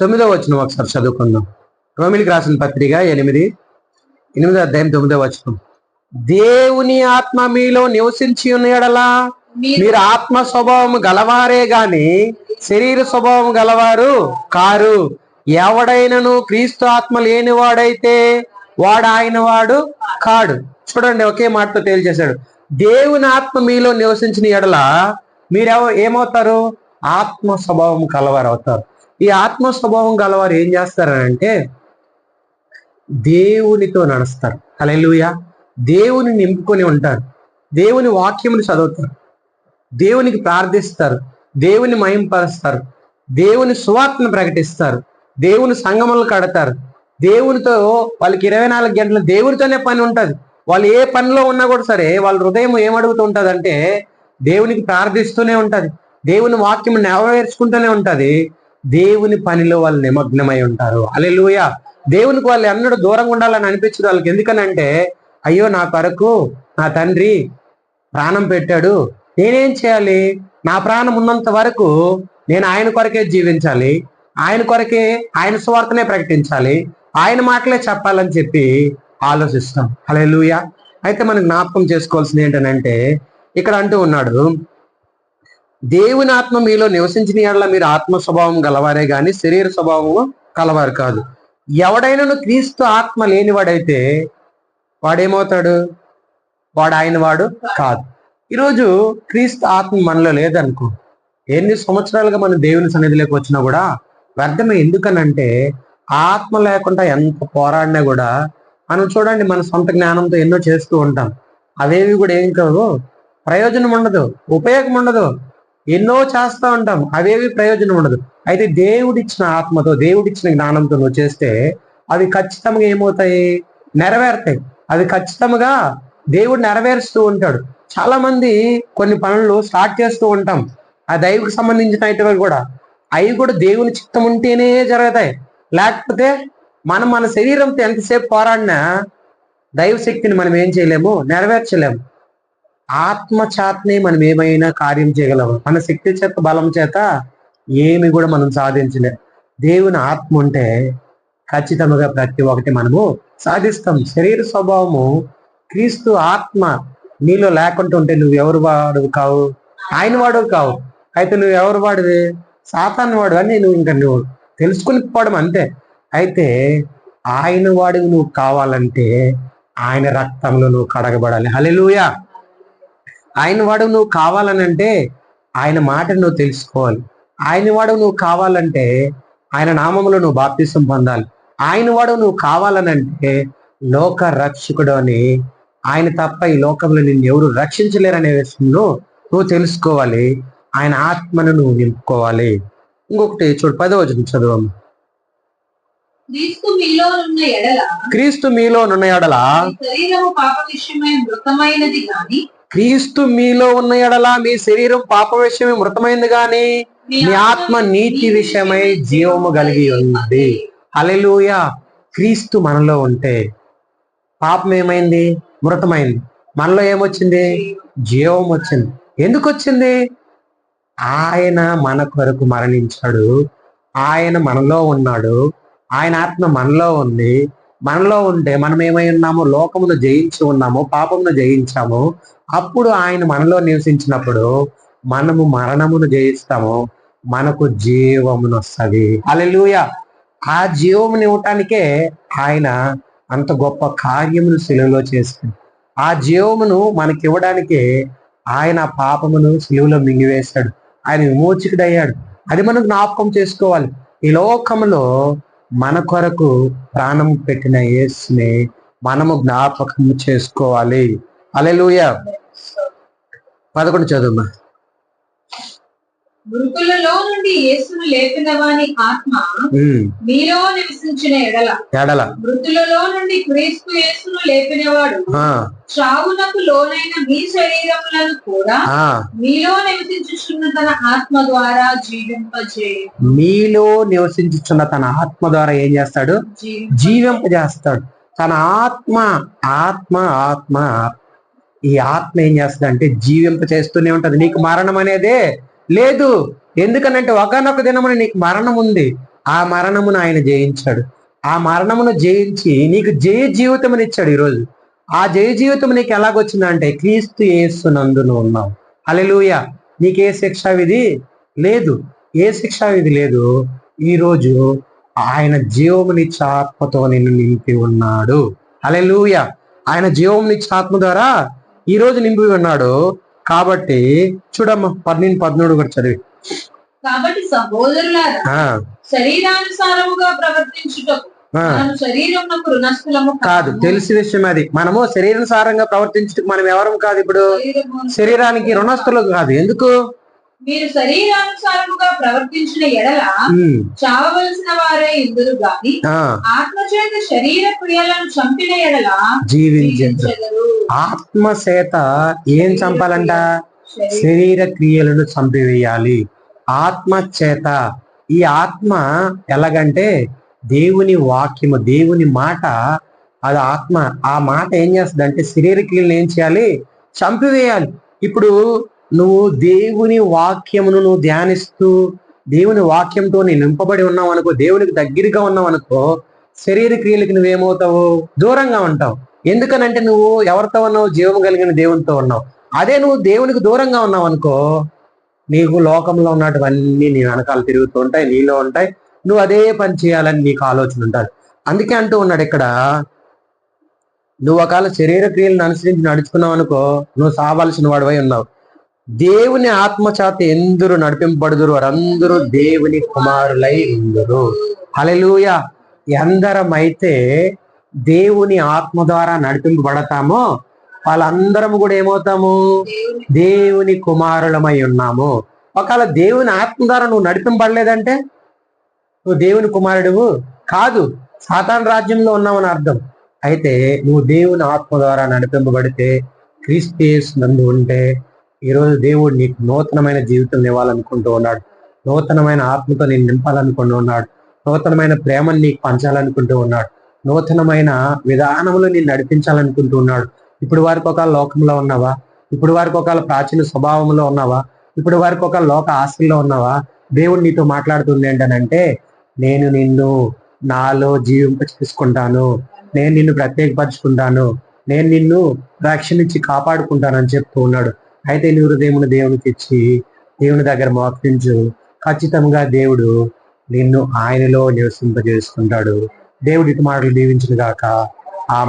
తొమ్మిదో వచ్చిన ఒకసారి చదువుకుందాం. రోమిలికి రాసిన పత్రిక ఎనిమిది ఎనిమిదో అధ్యాయం తొమ్మిదో వచనం. దేవుని ఆత్మ మీలో నివసించి ఉన్నాడలా మీరు మీరు ఆత్మ స్వభావం గలవారే గాని శరీర స్వభావం గలవారు కారు. ఎవడైనను క్రీస్తు ఆత్మ లేనివాడైతే వాడు ఆయన వాడు కాడు. చూడండి ఒకే మాటతో తేల్చేశాడు. దేవుని ఆత్మ మీలో నివసించిన ఎడల మీరెవ ఏమవుతారు? ఆత్మ స్వభావం కలవారు అవుతారు ఈ ఆత్మ స్వభావం గలవారు ఏం చేస్తారంటే దేవునితో నడుస్తారు. హల్లెలూయా. దేవుని నింపుకొని ఉంటారు. దేవుని వాక్యముని చదువుతారు. దేవునికి ప్రార్థిస్తారు. దేవుని మయంపరుస్తారు దేవుని సువార్తను ప్రకటిస్తారు. దేవుని సంగములు కడతారు. దేవునితో వాళ్ళకి ఇరవై నాలుగు గంటలు దేవునితోనే పని ఉంటుంది. వాళ్ళు ఏ పనిలో ఉన్నా కూడా సరే వాళ్ళ హృదయం ఏమడుగుతూ ఉంటదంటే దేవునికి ప్రార్థిస్తూనే ఉంటుంది. దేవుని వాక్యం నెరవేర్చుకుంటూనే ఉంటుంది. దేవుని పనిలో వాళ్ళు నిమగ్నమై ఉంటారు. అలెలుయ దేవునికి వాళ్ళు ఎన్నడూ దూరంగా ఉండాలని అనిపించదు వాళ్ళకి. ఎందుకనంటే అయ్యో నా కొరకు నా తండ్రి ప్రాణం పెట్టాడు. నేనేం చేయాలి? నా ప్రాణం ఉన్నంత వరకు నేను ఆయన కొరకే జీవించాలి. ఆయన కొరకే ఆయన స్వార్థనే ప్రకటించాలి. ఆయన మాటలే చెప్పాలని చెప్పి ఆలోచిస్తాం. అలెలుయ అయితే మనం జ్ఞాపకం చేసుకోవాల్సింది ఏంటనంటే ఇక్కడ అంటూ ఉన్నాడు దేవుని ఆత్మ మీలో నివసించిన యెడల మీరు ఆత్మ స్వభావం గలవారే గాని శరీర స్వభావము కలవారు కాదు. ఎవడైనాను క్రీస్తు ఆత్మ లేనివాడైతే వాడేమవుతాడు? వాడు ఆయన వాడు కాదు. ఈరోజు క్రీస్తు ఆత్మ మనలో లేదనుకో ఎన్ని సంవత్సరాలుగా మనం దేవుని సన్నిధిలోకి వచ్చినా కూడా వ్యర్థమే. ఎందుకనంటే ఆత్మ లేకుండా ఎంత పోరాడినా కూడా మనం చూడండి మన సొంత జ్ఞానంతో ఎన్నో చేస్తూ ఉంటాం. అవేవి కూడా ఏం కావు. ప్రయోజనం ఉండదు ఉపయోగం ఉండదు. ఎన్నో చేస్తూ ఉంటాం అవేవి ప్రయోజనం ఉండదు. అయితే దేవుడిచ్చిన ఆత్మతో దేవుడిచ్చిన జ్ఞానంతో నువ్వు చేస్తే అవి ఖచ్చితంగా ఏమవుతాయి? నెరవేరుతాయి. అవి ఖచ్చితంగా దేవుడు నెరవేరుస్తూ ఉంటాడు. చాలా మంది కొన్ని పనులు స్టార్ట్ చేస్తూ ఉంటాం. ఆ దైవకు సంబంధించినవి కూడా. అవి కూడా దేవుని చిత్తం ఉంటేనే జరుగుతాయి. లేకపోతే మనం మన శరీరంతో ఎంతసేపు పోరాడినా దైవ శక్తిని మనం ఏం చేయలేము? నెరవేర్చలేము. ఆత్మ మనం ఏమైనా కార్యం చేయగలము. మన శక్తి చేత బలం చేత ఏమి కూడా మనం సాధించలే. దేవుని ఆత్మ ఉంటే ఖచ్చితంగా ప్రతి ఒక్కటి మనము సాధిస్తాం. శరీర స్వభావము క్రీస్తు ఆత్మ నీలో లేకుండా ఉంటే నువ్వు ఎవరు వాడు కావు? ఆయన వాడు కావు. అయితే నువ్వు ఎవరు వాడివి? సాతాన్ వాడు అని నువ్వు ఇంకా నువ్వు తెలుసుకుని పోవడం అంతే. అయితే ఆయన వాడివి నువ్వు కావాలంటే ఆయన రక్తంలో నువ్వు కడగబడాలి. హల్లెలూయా! ఆయన వాడు నువ్వు కావాలనంటే ఆయన మాట నువ్వు తెలుసుకోవాలి. ఆయన వాడు నువ్వు కావాలంటే ఆయన నామములో నువ్వు బాప్తిసం పొందాలి. ఆయన వాడు నువ్వు కావాలనంటే లోక రక్షకుడు అని ఆయన తప్ప ఈ లోకంలో నిన్ను ఎవరు రక్షించలేరనే విషయంలో నువ్వు తెలుసుకోవాలి. ఆయన ఆత్మను నువ్వు నింపుకోవాలి. ఇంకొకటి చూడు పదో వచనం చదువు క్రీస్తు మీలో నున్న ఎడల శరీరము పాప విషయమై మృతమైనది గాని క్రీస్తు మీలో ఉన్న ఎడల మీ శరీరం పాప విషయమే మృతమైంది గాని మీ ఆత్మ నీతి విషయమై జీవము కలిగి ఉన్నది హల్లెలూయా. క్రీస్తు మనలో ఉంటే పాపం ఏమైంది? మృతమైంది. మనలో ఏమొచ్చింది? జీవం వచ్చింది. ఎందుకు వచ్చింది ఆయన మన కొరకు మరణించాడు. ఆయన మనలో ఉన్నాడు. ఆయన ఆత్మ మనలో ఉంది. మనలో ఉంటే మనం ఏమై ఉన్నాము లోకమును జయించి ఉన్నాము పాపమును జయించాము అప్పుడు ఆయన మనలో నివసించినప్పుడు మనము మరణమును జయిస్తాము. మనకు జీవమును వస్తుంది అలెలుయ ఆ జీవముని ఇవ్వటానికే ఆయన అంత గొప్ప కార్యమును సిలువలో చేసింది ఆ జీవమును మనకి ఇవ్వడానికే ఆయన పాపమును సిలువలో మింగివేశాడు ఆయన విమోచకుడయ్యాడు. అది మనం జ్ఞాపకం చేసుకోవాలి. ఈ లోకములో మన కొరకు ప్రాణం పెట్టిన యేసుని మనము జ్ఞాపకం చేసుకోవాలి. అలెలుయ పదకొండు చదువు మృతులలో నుండి యేసును లేపిన వాని ఆత్మ మీలో నివసించిన ఎడల. ఎడల. మృతులలో నుండి క్రీస్తు యేసును లేపినవాడు చావునకు లోనైన మీ శరీరములను కూడా మీలో నివసించుచున్న తన ఆత్మ ద్వారా జీవింపజేయ మీలో నివసించుచున్న తన ఆత్మ ద్వారా ఏం చేస్తాడు? జీవింపజేస్తాడు. తన ఆత్మ ఆత్మ ఆత్మ ఈ ఆత్మ ఏం చేస్తుంది అంటే జీవింప చేస్తూనే ఉంటది. నీకు మరణం అనేదే లేదు ఎందుకనంటే ఒకనొక దినమున నీకు మరణం ఉంది. ఆ మరణమును ఆయన జయించాడు. ఆ మరణమును జయించి నీకు జయ జీవితం ఇచ్చాడు ఈరోజు. ఆ జయ జీవితం నీకు ఎలాగొచ్చిందంటే క్రీస్తు యేసునందును ఉన్నావు. అలెలుయ నీకే శిక్షా విధి లేదు. ఏ శిక్షా విధి లేదు? ఈరోజు ఆయన జీవమునిచ్చే ఆత్మతో నిన్ను నింపి ఉన్నాడు. అలెలుయ ఆయన జీవమునిచ్చే ఆత్మ ద్వారా ఈ రోజు నింపి ఉన్నాడు. కాబట్టి చూడమ్మా పన్నెండు పద్మూడు కూడా చదివి. కాబట్టి సహోదరులారా శరీరానుసారముగా ప్రవర్తించుటకు కాదు. తెలిసి విషయం అది. మనము శరీరానుసారంగా ప్రవర్తించడానికి మనం ఎవరం కాదు ఇప్పుడు? శరీరానికి రుణస్థులు కాదు. ఎందుకు? మీరు శరీరానుసారముగా ప్రవర్తించిన ఎడల ఉమ్, చావవలసిన వారే ఇందురు గాని ఆత్మచేత శరీర క్రియలను చంపిన ఎడల జీవించెదరు. ఆత్మ చేత ఏం చంపాలంట? శరీర- శరీర క్రియలను చంపివేయాలి. ఆత్మ చేత ఈ ఆత్మ ఎలాగంటే దేవుని వాక్యము దేవుని మాట అది ఆత్మ. ఆ మాట ఏం చేస్తుంది అంటే శరీర క్రియలను ఏం చేయాలి? చంపివేయాలి. ఇప్పుడు నువ్వు దేవుని వాక్యమును నువ్వు ధ్యానిస్తూ దేవుని వాక్యంతో నేను నింపబడి ఉన్నావు అనుకో దేవునికి దగ్గరగా ఉన్నావు అనుకో శరీర క్రియలకు నువ్వేమవుతావు? దూరంగా ఉంటావు. ఎందుకనంటే నువ్వు ఎవరితో ఉన్నావు? జీవం కలిగిన దేవునితో ఉన్నావు. అదే నువ్వు దేవునికి దూరంగా ఉన్నావు అనుకో నీకు లోకంలో ఉన్నటువన్నీ నీ వెనకాల తిరుగుతూ ఉంటాయి నీలో ఉంటాయి. నువ్వు అదే పని చేయాలని నీకు ఆలోచన ఉంటుంది అందుకే అంటూ ఉన్నాడు ఇక్కడ నువ్వు ఒకవేళ శరీర క్రియలను అనుసరించి నడుచుకున్నావు అనుకో నువ్వు సావాల్సిన వాడివై ఉన్నావు. దేవుని ఆత్మచాత ఎందరు నడిపింపబడుదురు వారందరూ దేవుని కుమారులై ఉందరు. హల్లెలూయ. ఎందరం అయితే దేవుని ఆత్మ ద్వారా నడిపింపబడతామో వాళ్ళందరం కూడా ఏమవుతాము? దేవుని దేవుని కుమారులమై ఉన్నాము. ఒకవేళ దేవుని ఆత్మ ద్వారా నువ్వు నడిపింపబడలేదంటే నువ్వు దేవుని కుమారుడువు కాదు. సాతాన్ రాజ్యంలో ఉన్నావని అర్థం. అయితే నువ్వు దేవుని ఆత్మ ద్వారా నడిపింపబడితే క్రీస్తు నందు ఉంటే ఈరోజు దేవుడు నీకు నూతనమైన జీవితం ఇవ్వాలనుకుంటూ ఉన్నాడు. నూతనమైన ఆత్మతో నేను నింపాలనుకుంటూ ఉన్నాడు. నూతనమైన ప్రేమను నీకు పంచాలనుకుంటూ ఉన్నాడు. నూతనమైన విధానంలో నేను నడిపించాలనుకుంటూ ఉన్నాడు. ఇప్పుడు వారికి ఒక లోకంలో ఉన్నావా? ఇప్పుడు వారికి ఒక ప్రాచీన స్వభావంలో ఉన్నావా? ఇప్పుడు వారికి ఒక లోక ఆశల్లో ఉన్నావా? దేవుడు నీతో మాట్లాడుతుంది ఏంటనంటే నేను నిన్ను నాలో జీవింప చేసుకుంటాను నేను నిన్ను ప్రత్యేకపరుచుకుంటాను. నేను నిన్ను రక్షణించి కాపాడుకుంటానని చెప్తూ ఉన్నాడు. అయితే నీ హృదయమును దేవునికి ఇచ్చి దేవుని దగ్గర మోకరించు. ఖచ్చితంగా దేవుడు నిన్ను ఆయనలో నివసింపజేసుకుంటాడు. దేవుడి మాటలు దీవించిన గాక ఆ